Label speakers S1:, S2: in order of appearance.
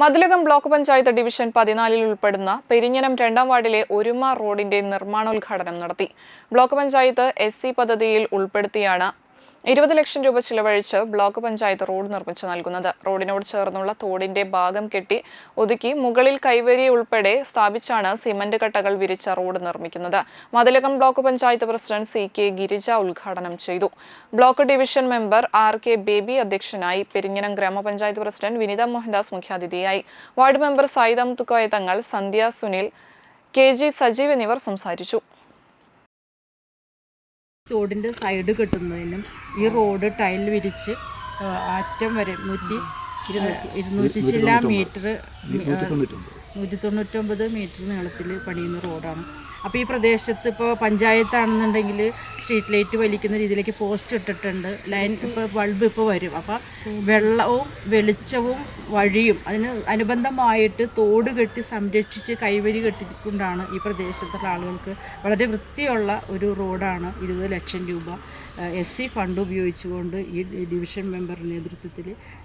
S1: Mathilakam block panchayat division പതിനാലിൽ ഉൾപ്പെടുന്ന പെരിഞ്ഞനം രണ്ടാം വാർഡിലെ ഒരുമ റോഡിന്റെ നിർമ്മാണോദ്ഘാടനം നടത്തി. ബ്ലോക്ക് പഞ്ചായത്ത് എസ് പദ്ധതിയിൽ ഉൾപ്പെടുത്തിയാണ് ഇരുപത് ലക്ഷം രൂപ ചിലവഴിച്ച് ബ്ലോക്ക് പഞ്ചായത്ത് റോഡ് നിർമ്മിച്ചു നൽകുന്നത്. റോഡിനോട് ചേർന്നുള്ള തോടിന്റെ ഭാഗം കെട്ടി ഒതുക്കി മുകളിൽ കൈവരി ഉൾപ്പെടെ സ്ഥാപിച്ചാണ് സിമന്റ് കട്ടകൾ വിരിച്ച റോഡ് നിർമ്മിക്കുന്നത്. Mathilakam block panchayat president C K Girija ഉദ്ഘാടനം ചെയ്തു. Block division member R K Baby അധ്യക്ഷനായി പെരിഞ്ഞനം ഗ്രാമപഞ്ചായത്ത് പ്രസിഡന്റ് വിനിത മോഹൻദാസ് മുഖ്യാതിഥിയായി. വാർഡ് മെമ്പർ സൈദം തുക്കോയ തങ്ങൾ സന്ധ്യ സുനിൽ കെ ജി സജീവ് എന്നിവർ സംസാരിച്ചു.
S2: തോടിന്റെ സൈഡ് കെട്ടുന്നതിനും ഈ റോഡ് ടൈൽ വിരിച്ച് ആറ്റം അറ്റം വരെ നൂറ്റി ഇരുന്നൂറ്റി ചില്ല മീറ്റർ നൂറ്റി തൊണ്ണൂറ്റൊമ്പത്. മീറ്റർ നീളത്തിൽ പണിയുന്ന റോഡാണ് അപ്പോൾ ഈ പ്രദേശത്ത് ഇപ്പോൾ പഞ്ചായത്താണെന്നുണ്ടെങ്കിൽ സ്ട്രീറ്റ് ലൈറ്റ് വലിക്കുന്ന രീതിയിലേക്ക് പോസ്റ്റ് ഇട്ടിട്ടുണ്ട്. ലൈൻ ഇപ്പോൾ ബൾബ് ഇപ്പോൾ വരും. അപ്പോൾ വെള്ളവും വെളിച്ചവും വഴിയും അതിന് അനുബന്ധമായിട്ട് തോട് കെട്ടി സംരക്ഷിച്ച് കൈവരി കെട്ടിക്കൊണ്ടാണ് ഈ പ്രദേശത്തുള്ള ആളുകൾക്ക് വളരെ വൃത്തിയുള്ള ഒരു റോഡാണ് ഇരുപത് ലക്ഷം രൂപ എസ് സി ഫണ്ട് ഉപയോഗിച്ചുകൊണ്ട് ഈ ഡിവിഷൻ മെമ്പർ നേതൃത്വത്തിൽ